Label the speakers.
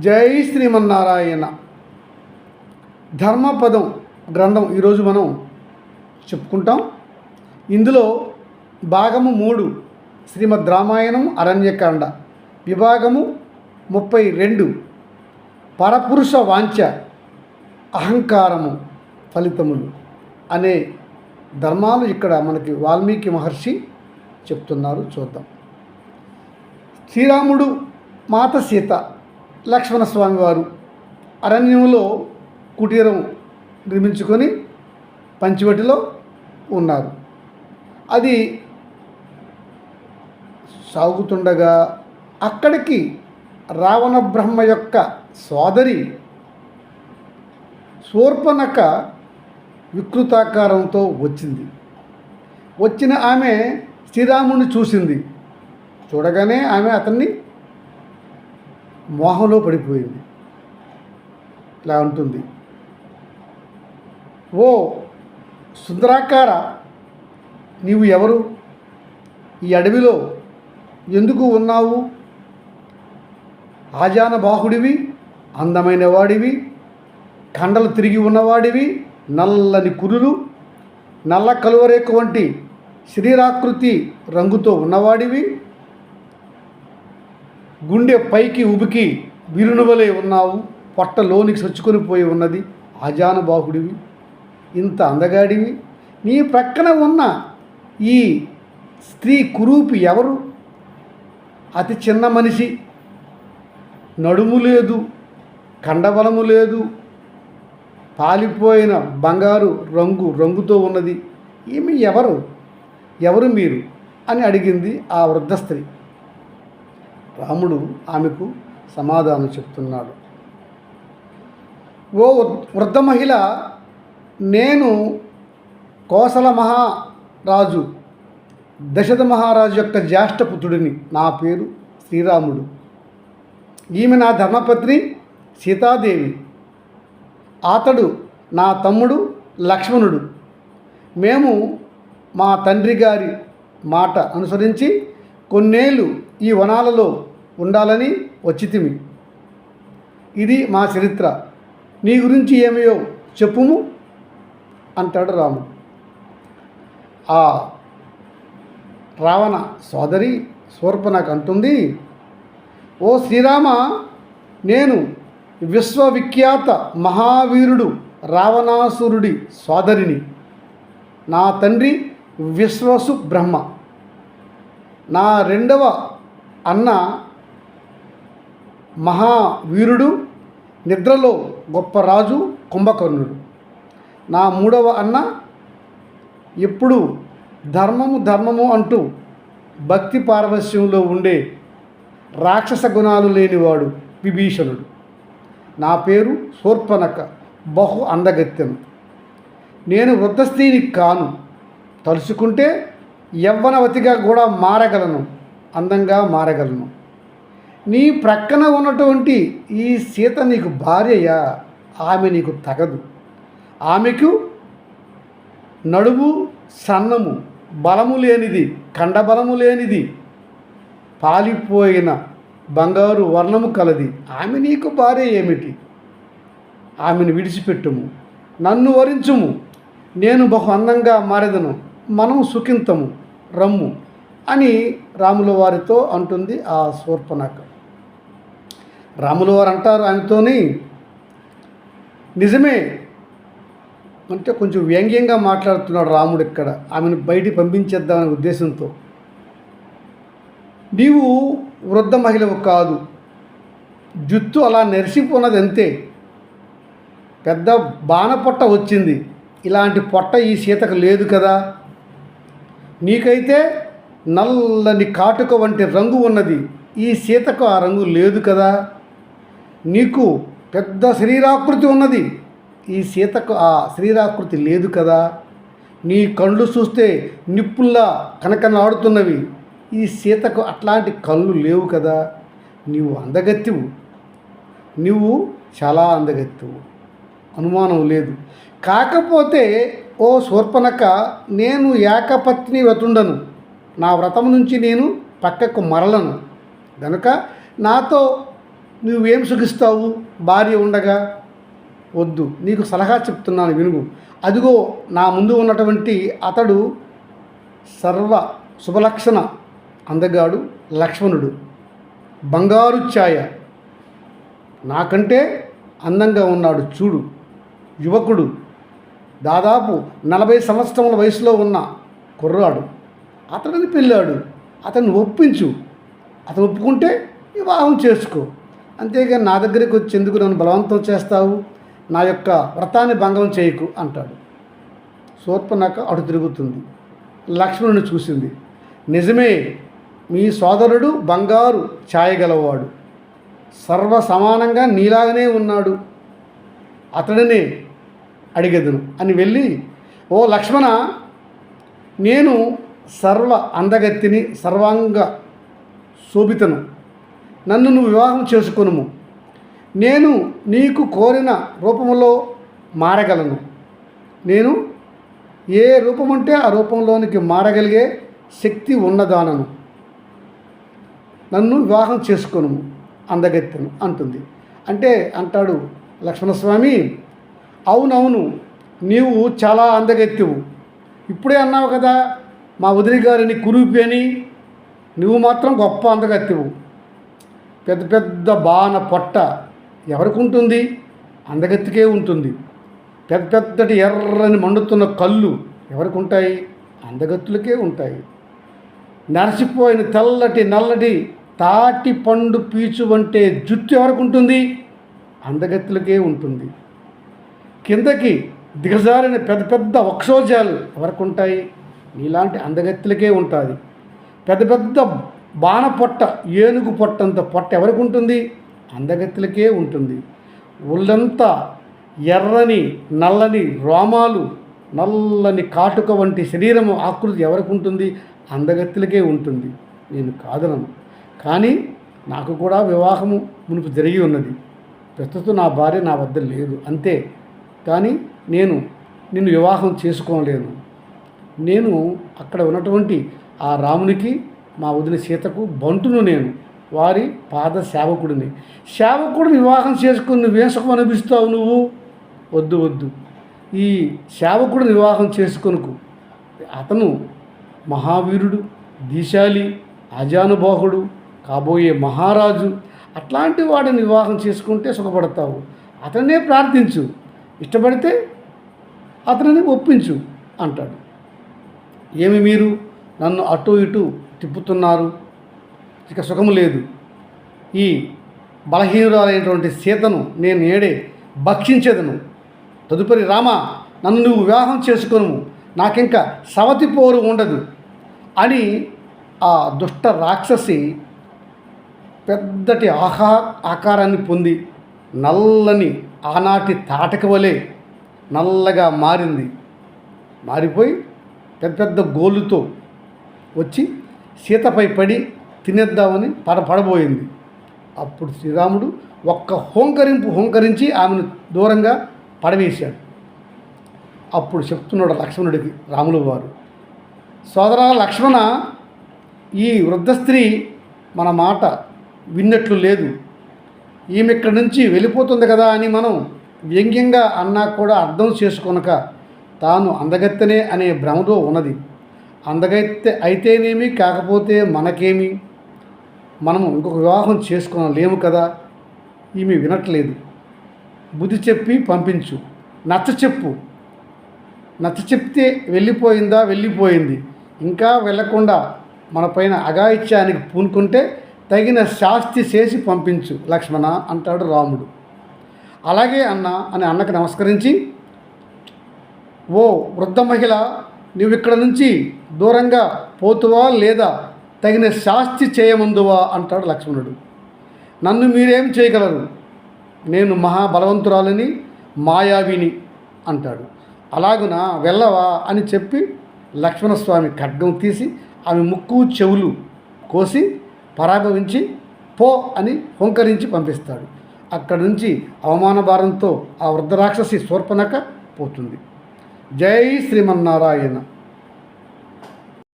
Speaker 1: జై శ్రీమన్నారాయణ. ధర్మపదం గ్రంథం ఈరోజు మనం చెప్పుకుంటాం. ఇందులో భాగము మూడు శ్రీమద్ రామాయణం అరణ్యకాండ. విభాగము ముప్పై రెండు పరపురుష వాంఛ అహంకారము ఫలితములు అనే ధర్మాలు ఇక్కడ మనకి వాల్మీకి మహర్షి చెప్తున్నారు చూద్దాం. శ్రీరాముడు మాత సీత. లక్ష్మణస్వామి వారు అరణ్యంలో కుటీరం నిర్మించుకొని పంచవటిలో ఉన్నారు. అది సాగుతుండగా అక్కడికి రావణ బ్రహ్మ యొక్క సోదరి శూర్పనక వికృతాకారంతో వచ్చింది. వచ్చిన ఆమె శ్రీరాముని చూసింది. చూడగానే ఆమె అతన్ని మోహంలో పడిపోయింది. ఇలా ఉంటుంది ఓ సుందరాకార నీవు ఎవరు? ఈ అడవిలో ఎందుకు ఉన్నావు? ఆజాన బాహుడివి అందమైన వాడివి కండలు తిరిగి ఉన్నవాడివి నల్లని కురులు నల్ల కలువరేకు వంటి శరీరాకృతి రంగుతో ఉన్నవాడివి గుండె పైకి ఉబికి విరునువలే ఉన్నావు పొట్ట లోనికి సొచ్చుకొని పోయి ఉన్నది ఆజాన బాహుడివి ఇంత అందగాడివి. నీ ప్రక్కన ఉన్న ఈ స్త్రీ కురూపి ఎవరు? అతి చిన్న మనిషి. నడుము లేదు కండబలము లేదు. పాలిపోయిన బంగారు రంగు రంగుతో ఉన్నది. ఈమె ఎవరు? ఎవరు మీరు? అని అడిగింది ఆ వృద్ధ స్త్రీ. రాముడు ఆమెకు సమాధానం చెప్తున్నాడు. ఓ వృద్ధ మహిళ నేను కోసల మహారాజు దశరథ మహారాజు యొక్క జ్యేష్ఠపుత్రుడిని నా పేరు శ్రీరాముడు. ఈమె నా ధర్మపత్ని సీతాదేవి. అతడు నా తమ్ముడు లక్ష్మణుడు. మేము మా తండ్రి గారి మాట అనుసరించి కొన్నేళ్ళు ఈ వనాలలో ఉండాలని వచ్చితిమి. ఇది మా చరిత్ర. నీ గురించి ఏమయో చెప్పుము అంటాడు రాము ఆ రావణ సోదరి శూర్పణకు అంటుంది ఓ శ్రీరామ నేను విశ్వవిఖ్యాత మహావీరుడు రావణాసురుడి సోదరిని. నా తండ్రి విశ్వసు బ్రహ్మ నా రెండవ అన్న మహావీరుడు నిద్రలో గొప్ప రాజు కుంభకర్ణుడు. నా మూడవ అన్న ఎప్పుడు ధర్మము ధర్మము అంటూ భక్తి పారవస్యంలో ఉండే రాక్షస గుణాలు లేనివాడు విభీషణుడు. నా పేరు శూర్పనక బహు అందగత్యం నేను వృద్ధస్త్రీని కాను తలుచుకుంటే యవ్వనవతిగా కూడా మారగలను అందంగా మారగలను. నీ ప్రక్కన ఉన్నటువంటి ఈ సీత నీకు భార్యయా ఆమె నీకు తగదు. ఆమెకు నడుము సన్నము బలము లేనిది కండబలము లేనిది పాలిపోయిన బంగారు వర్ణము కలది. ఆమె నీకు భార్య ఏమిటి? ఆమెను విడిచిపెట్టుము. నన్ను వరించుము. నేను బహు అందంగా మారెదను. మనము సుఖింతము. రమ్ము అని రాముల వారితో అంటుంది ఆ శూర్పణక రాములు వారు అంటారు ఆయనతోని నిజమే. అంటే కొంచెం వ్యంగ్యంగా మాట్లాడుతున్నాడు రాముడు ఇక్కడ. ఆమెను బయటికి పంపించేద్దామనే ఉద్దేశంతో. నీవు వృద్ధ మహిళవు కాదు. జుత్తు అలా నెరిసిపోనది అంతే పెద్ద బాణపొట్ట వచ్చింది. ఇలాంటి పొట్ట ఈ సీతకు లేదు కదా. నీకైతే నల్లని కాటుక వంటి రంగు ఉన్నది. ఈ సీతకు ఆ రంగు లేదు కదా. నీకు పెద్ద శరీరాకృతి ఉన్నది. ఈ సీతకు ఆ శరీరాకృతి లేదు కదా. నీ కళ్ళు చూస్తే నిప్పుల్లా కనకనాడుతున్నవి ఈ సీతకు అట్లాంటి కళ్ళు లేవు కదా. నీవు అందగత్తివు. నువ్వు చాలా అందగత్తివు. అనుమానం లేదు. కాకపోతే ఓ శూర్పణక నేను ఏకపత్ని వ్రతుండను. నా వ్రతం నుంచి నేను పక్కకు మరలను. గనుక నాతో నువ్వేం సుఖిస్తావు? భార్య ఉండగా? వద్దు. నీకు సలహా చెప్తున్నాను వినుగు అదిగో నా ముందు ఉన్నటువంటి అతడు సర్వ శుభలక్షణ అందగాడు లక్ష్మణుడు. బంగారు ఛాయ. నాకంటే అందంగా ఉన్నాడు చూడు. యువకుడు. దాదాపు నలభై సంవత్సరముల వయసులో ఉన్న కుర్రాడు. అతడిని పెళ్ళాడు. అతన్ని ఒప్పించు. అతను ఒప్పుకుంటే వివాహం చేసుకో. అంతేగాని నా దగ్గరికి వచ్చి ఎందుకు నన్ను బలవంతం చేస్తావు? నా యొక్క వ్రతాన్ని భంగం చేయకు అంటాడు. శూర్పణక అటు తిరుగుతుంది. లక్ష్మణుని చూసింది. నిజమే మీ సోదరుడు బంగారు ఛాయగలవాడు. సర్వ సమానంగా నీలాగనే ఉన్నాడు. అతడినే అడిగెదను. అని వెళ్ళి ఓ లక్ష్మణ నేను సర్వ అందగత్తిని సర్వాంగ శోభితను నన్ను నువ్వు వివాహం చేసుకొనుము. నేను నీకు కోరిన రూపంలో మారగలను. నేను ఏ రూపం ఉంటే ఆ రూపంలోనికి మారగలిగే శక్తి ఉన్నదానను. నన్ను వివాహం చేసుకొను అందగత్తెను అంటుంది. అంటే అంటాడు లక్ష్మణస్వామి అవునవును నీవు చాలా అందగత్తెవు. ఇప్పుడే అన్నావు కదా మా వదిలి గారిని కురూపి అని నువ్వు మాత్రం గొప్ప అందగత్తెవు. పెద్ద పెద్ద బాణ పొట్ట ఎవరికి ఉంటుంది అందగత్తికే ఉంటుంది. పెద్ద పెద్దటి ఎర్రని మండుతున్న కళ్ళు ఎవరికి ఉంటాయి అందగత్తులకే ఉంటాయి. నరసిపోయిన తెల్లటి నల్లటి తాటి పండు పీచు వంటే జుట్టు ఎవరికి ఉంటుంది అందగత్తులకే ఉంటుంది. కిందకి దిగజారిన పెద్ద పెద్ద వక్షోజాలు ఎవరికి ఉంటాయి నీలాంటి అందగత్తులకే ఉంటుంది పెద్ద పెద్ద బాణ పొట్ట ఏనుగు పొట్టంత పొట్ట ఎవరికి ఉంటుంది అందగత్తులకే ఉంటుంది. ఒళ్ళంతా ఎర్రని నల్లని రోమాలు నల్లని కాటుక వంటి శరీరము ఆకృతి ఎవరికి ఉంటుంది అందగత్తులకే ఉంటుంది. నేను కాదనను. కానీ నాకు కూడా వివాహము మునుపు జరిగి ఉన్నది. ప్రస్తుతం నా భార్య నా వద్ద లేదు. అంతే. కానీ నేను నిన్ను వివాహం చేసుకోలేను. నేను అక్కడ ఉన్నటువంటి ఆ రామునికి మా వదిన సీతకు బంటును నేను వారి పాద సేవకుడిని. సేవకుడు వివాహం చేసుకుని నువ్వేం సుఖం అనిపిస్తావు నువ్వు? వద్దు వద్దు. ఈ సేవకుడు వివాహం చేసుకొనుకు. అతను మహావీరుడు దీశాలి అజానుబాహుడు కాబోయే మహారాజు. అట్లాంటి వాడిని వివాహం చేసుకుంటే సుఖపడతావు. అతనే ప్రార్థించు. ఇష్టపడితే అతనిని ఒప్పించు అంటాడు. ఏమి మీరు? నన్ను అటు ఇటు తిప్పుతున్నారు. ఇక సుఖము లేదు. ఈ బలహీనురాలైనటువంటి సీతను నేను ఏడే భక్షించేదను. తదుపరి రామ నన్ను నువ్వు వివాహం చేసుకును నాకింక సవతి పోరు ఉండదు అని ఆ దుష్ట రాక్షసి పెద్దటి ఆహా ఆకారాన్ని పొంది నల్లని ఆనాటి తాటక వలె నల్లగా మారింది. మారిపోయి పెద్ద పెద్ద గోలుతో వచ్చి సీతపై పడి తినేద్దామని పడ పడబోయింది. అప్పుడు శ్రీరాముడు ఒక్క హోంకరింపు హోంకరించి ఆమెను దూరంగా పడవేశాడు. అప్పుడు చెప్తున్నాడు లక్ష్మణుడికి రాములు వారు సోదరా లక్ష్మణ ఈ వృద్ధ స్త్రీ మన మాట విన్నట్లు లేదు. ఈమె ఇక్కడి నుంచి వెళ్ళిపోతుంది కదా అని మనం వ్యంగ్యంగా అన్నా కూడా అర్థం చేసుకొనక తాను అందగత్తెనే అనే భ్రమలో ఉన్నది. అందగైతే అయితేనేమి కాకపోతే మనకేమి? మనము ఇంకొక వివాహం చేసుకోలేము కదా? ఈమె వినట్లేదు. బుద్ధి చెప్పి పంపించు. నచ్చ చెప్పు. నచ్చ చెప్తే వెళ్ళిపోయిందా? వెళ్ళిపోయింది. ఇంకా వెళ్ళకుండా మన పైన అగాయిత్యానికి పూనుకుంటే తగిన శాస్తి చేసి పంపించు లక్ష్మణ అంటాడు రాముడు. అలాగే అన్న అని అన్నకు నమస్కరించి ఓ వృద్ధ మహిళ నువ్వు ఇక్కడ నుంచి దూరంగా పోతువా లేదా తగిన శాస్తి చేయముందువా? అంటాడు లక్ష్మణుడు. నన్ను మీరేం చేయగలరు? నేను మహాబలవంతురాలని మాయావిని అంటాడు. అలాగున వెళ్ళవా అని చెప్పి లక్ష్మణస్వామి ఖడ్గం తీసి ఆమె ముక్కు చెవులు కోసి పరాభవించి పో అని హుంకరించి పంపిస్తాడు. అక్కడి నుంచి అవమాన భారంతో ఆ వృద్ధ రాక్షసి శూర్పణక పోతుంది. జై శ్రీమన్నారాయణ.